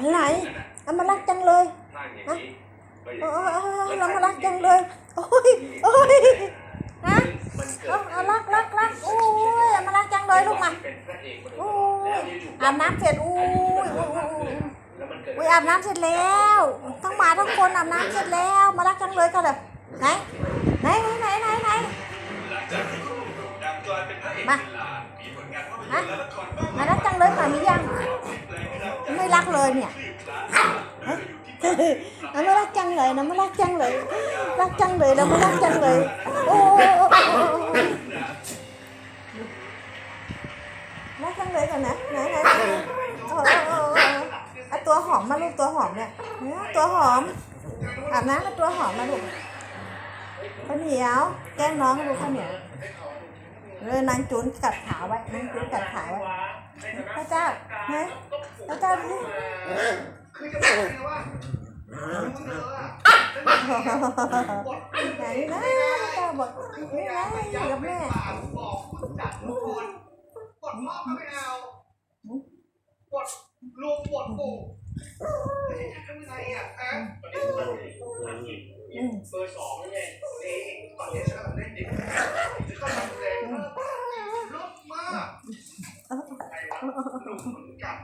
อะไรเอามารักจังเลยถ้าอย่างนี้ก็อเอย่างอนี้เออเออเรามารักจังเลย โอ้ยโอ้ยฮะมันเกิเอาดเอารักรักรักโอ้ยเอามารักจังเลยลูกมาเป็นพระเอกมาโดยโอ้ตลอดแล้วอยู่ๆยอาบน้ำเสร็จอู้ยอายุอู้เพิ่มยมากอู้ยขึ้นแล้วมันเกิดอุ้ยอาบน้ำเสร็จแล้วทั้งหมาทั้งคนอาบน้ำเสร็จแล้ว มารักจังเลยกันเลยไหนไหนไหนไหนไหนมาฮะมารักจังเลยค่ะมียังไม่รัก เลยเนี่ยฮะเอาไม่รักจังเลยนะไม่รักจังเลย รักจังเลยนะไม่รักจังเลยโอ้โอ้โอ้โอ้โอ้โอ้รักจังเลยกันนะไหนไหนไหนโอ้เอาตัวหอมมาลูกตัวหอมเนี่ยตัวหอมอาบน้ำกับตัวหอมมาลูกข้าวเหนียวแก้น้องลูกข้าวเหนียวเลยนางจุนกัดขาไว้นางจุนกัดขาไว้พระเจ้าเฮ้ย จานี่รู้ไหนนะตาบอกไม่ไรอยู่กับแม่บกดลูกกดพ่อไม่เอากดลูกกดปู่ไม่ใช่ทำไงอะฮะเบอร์สองนี่เลยนี่ตอนจะเล่นเข้ามาดูแลลบมากลูกเหมือนกัน